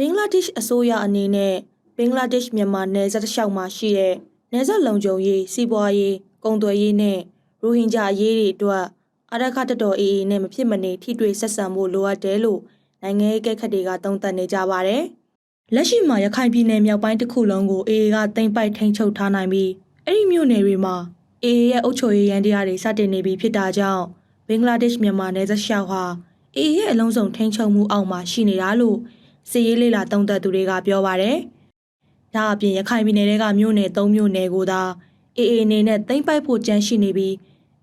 ဘင်္ဂလားဒေ့ရှ်အစိုးရအနေနဲ့ဘင်္ဂလားဒေ့ရှ်မြန်မာနယ်စပ်တစ်လျှောက်မှာရှိတဲ့နယ်စပ်လုံခြုံရေးစီးပွားရေးကုန်သွယ်ရေးနဲ့ရိုဟင်ဂျာအရေးတွေအတွက်အရခတတော်အေအေနဲ့မဖြစ်မနေထိတွေ့ဆက်ဆံဖို့လိုအပ်တယ်လို့နိုင်ငံရေးကဲခတ်တွေကသုံးသပ်နေကြပါတယ်။လက်ရှိမှာရခိုင်ပြည်နယ်မြောက်ပိုင်းတစ်ခုလုံးကိုအေအေကတင်ပိုက်ထိန်းချုပ်ထားနိုင်ပြီးအဲ့ဒီမြို့နယ်တွေမှာအေအေရဲ့အုပ်ချုပ်ရေးရန်တရားတွေစတင်နေပြီဖြစ်တာကြောင့်ဘင်္ဂလားဒေ့ရှ်မြန်မာနယ်စပ်လျှောက်ဟာအေအေရဲ့အလုံးစုံထိန်းချုပ်မှုအောက်မှာရှိနေတာလို့ စီရေးလေးလာတုံးသက်သူတွေကပြောပါတယ်။ဒါအပြင်ရခိုင်ပြည်နယ်ကမြို့နယ်၃မြို့နယ်ကိုသာအေအေအနေနဲ့သိမ့်ပိုက်ဖို့ကြမ်းရှိနေပြီး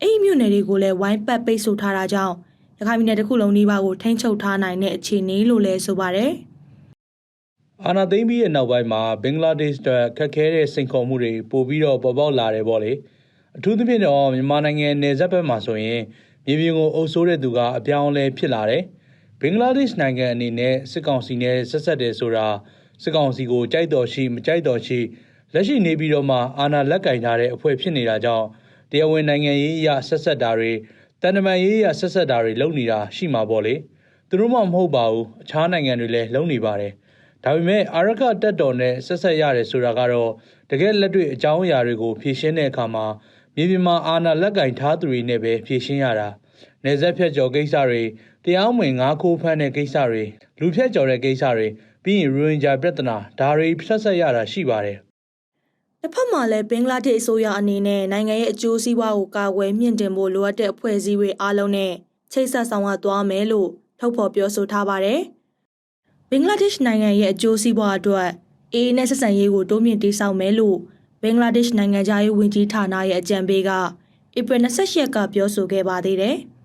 အဲ့ဒီမြို့နယ်တွေကိုလည်းဝိုင်းပတ်ပိတ်ဆို့ထားတာကြောင့်ရခိုင်ပြည်နယ်တစ်ခုလုံးနှိပါကိုထိန်းချုပ်ထားနိုင်တဲ့အခြေအနေလို့လည်းဆိုပါတယ်အာနာသိမ့်ပြီးရဲ့နောက်ပိုင်းမှာဘင်္ဂလားဒေ့ရှ်အတွက်ခက်ခဲတဲ့စိန်ခေါ်မှုတွေပို့ပြီးတော့ပေါ်ပေါက်လာတယ်ပေါ့လေအထူးသဖြင့်တော့မြန်မာနိုင်ငံနယ်စပ်ဘက်မှာဆိုရင်မြေပြင်ကိုအုပ်စိုးတဲ့သူကအပြောင်းအလဲဖြစ်လာတယ်ဘ င်္ဂလားဒေ့ရှ်နိုင်ငံအနေနဲ့စစ်ကောင်စီနဲ့ဆက်ဆက်တယ်ဆိုတာစစ်ကောင်စီကိုကြိုက်တော်ရှိမကြိုက်တော်ရှိလက်ရှိနေပြီးတော့မှအာဏာလက်ကင်ထားတဲ့အဖွဲ့ဖြစ်နေတာကြောင့်တရားဝင်နိုင်ငံရေးအရဆက်ဆက်တာတွေတန်တမာရေးအရဆက်ဆက်တာတွေလုပ်နေတာရှိမှာပေါ့လေသူတို့မှမဟုတ်ပါဘူးအခြားနိုင်ငံတွေလည်းလုပ်နေပါတယ်ဒါပေမဲ့အာရခတက်တော်နဲ့ဆက်ဆက်ရတယ်ဆိုတာကတော့တကယ်လက်တွေ့အကြောင်းအရာတွေကိုဖြည့်ရှင်းတဲ့အခါမှာမြေပြင်မှာအာဏာလက်ကင်ထားသူတွေနဲ့ပဲဖြည့်ရှင်းရတာ နေဆက်ဖြတ်ကျော်ကိစ္စတွေတရားဝင်ငါးခိုးဖမ်းတဲ့ကိစ္စတွေလူဖြတ်ကျော်တဲ့ကိစ္စတွေပြီးရင်ရိုဟင်ဂျာပြဿနာဒါတွေဆက်ဆက်ရတာရှိပါတယ်။တစ်ဖက်မှာလည်းဘင်္ဂလားဒေ့ရှ်အစိုးရအနေနဲ့နိုင်ငံရဲ့အကျိုးစီးပွားကိုကာကွယ်မြင့်တင်ဖို့လိုအပ်တဲ့အဖွဲ့အစည်းတွေအားလုံးနဲ့ချိတ်ဆက်ဆောင်ရွက်သွားမယ်လို့ထုတ်ဖော်ပြောဆိုထားပါတယ်။ဘင်္ဂလားဒေ့ရှ်နိုင်ငံရဲ့အကျိုးစီးပွားအတွက်အေအေနဲ့ဆက်ဆံရေးကိုတိုးမြင့်တိစောက်မယ်လို့ဘင်္ဂလားဒေ့ရှ်နိုင်ငံသားရေးဝန်ကြီးဌာနရဲ့အကြံပေးက ဧပြီ28ရက်ကပြောဆိုခဲ့ပါသေးတယ်။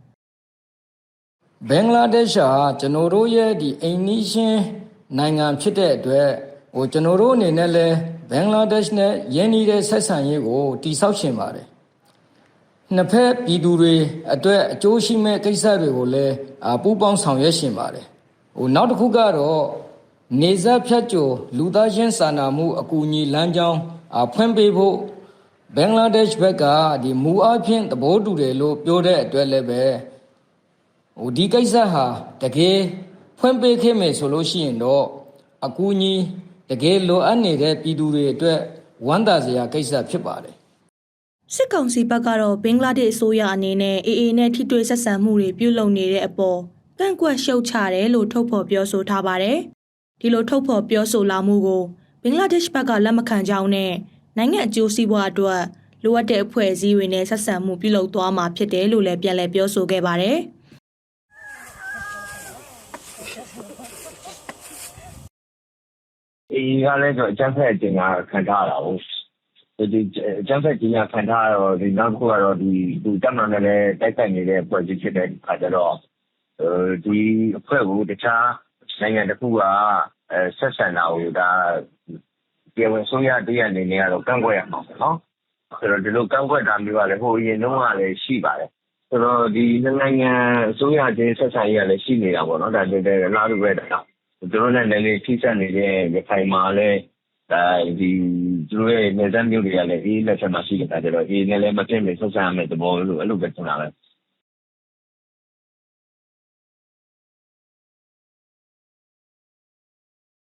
ဘင်္ဂလားဒေ့ရှ်ဟာကျွန်တော်တို့ရဲ့ဒီအိမ်နီးချင်းနိုင်ငံဖြစ်တဲ့အတွက်ဟိုကျွန်တော်တို့အနေနဲ့လည်းဘင်္ဂလားဒေ့ရှ်နဲ့ရင်းနှီးတဲ့ဆက်ဆံရေးကိုတိဆောက်ရှင်ပါတယ်နှစ်ဖက်ပြည်သူတွေအတွက်အကျိုးရှိမဲ့ကိစ္စတွေကိုလည်းအာပူးပေါင်းဆောင်ရွက်ရှင်ပါတယ်ဟိုနောက်တစ်ခုကတော့နေဆက်ဖြတ်ကျော်လူသားချင်းစာနာမှုအကူအညီလမ်းကြောင်းအာဖွင့်ပေးဖို့ ဘင်္ဂလားဒေ့ရှ်ဘက်ကဒီမူအချင်းသဘောတူတယ်လို့ပြောတဲ့အတွက်လည်းပဲဟိုဒီကိစ္စဟာတကယ်ဖွင့်ပေးခဲ့မယ်ဆိုလို့ရှိရင်တော့အကူအညီတကယ်လိုအပ်နေတဲ့ပြည်သူတွေအတွက်ဝမ်းသာစရာကိစ္စဖြစ်ပါတယ်စစ်ကောင်စီဘက်ကတော့ဘင်္ဂလားဒေ့ရှ်အစိုးရအနေနဲ့အေအေနဲ့ထိတွေ့ဆက်ဆံမှုတွေပြုလုပ်နေတဲ့အပေါ်ကန့်ကွက်ရှုတ်ချတယ်လို့ထုတ်ဖော်ပြောဆိုထားပါတယ်။ဒီလိုထုတ်ဖော်ပြောဆိုလာမှုကိုဘင်္ဂလားဒေ့ရှ်ဘက်ကလက်မခံကြောင်းနဲ့ နိုင်ငံအကျိုးစီးပွားအတွက်လိုအပ်တဲ့အဖွဲ့အစည်းတွေနဲ့ဆက်ဆံမှုပြုလုပ်သွားမှာဖြစ်တယ်လို့လည်းပြန်လည်ပြောဆိုခဲ့ပါတယ်။အေကလည်းတော့အကျန်းဖက်တင်ညာခံထားရတာဟုတ်ဒီအကျန်းဖက်တင်ညာခံထားရတော့ဒီနောက်တစ်ခုကတော့ဒီဒီတက်မှန်နဲ့လည်းတိုက်ဆိုင်နေတဲ့ဖွဲ့စည်းဖြစ်တဲ့ခါကျတော့အဲဒီအဖွဲ့ကိုတခြားနိုင်ငံတစ်ခုကအဲဆက်ဆံတာကိုဒါ ပြေဝင်ဆိုရတရအနေနဲ့ကတော့ကန့်ကွက်ရမှာပေါ့နော်ဆိုတော့ဒီလိုကန့်ကွက်တာမျိုးကလည်းဟိုအရင်တုန်းကလည်းရှိပါတယ်ဆိုတော့ဒီနိုင်ငံအစိုးရချင်းဆက်ဆံရေးကလည်းရှိနေတာပေါ့နော်ဒါတည်းတည်းလားလို့ပဲတော့သူတို့နဲ့လည်းလေးထိစပ်နေတဲ့ရခိုင်မှာလည်းအဲဒီသူတို့ရဲ့နေစမ်းမျိုးတွေကလည်းအေးလက်ချက်မှာရှိနေတာကြတော့အေးနဲ့လည်းမဖြစ်မဆက်ဆံရမယ့်သဘောလို့အဲ့လိုပဲထင်တာပဲ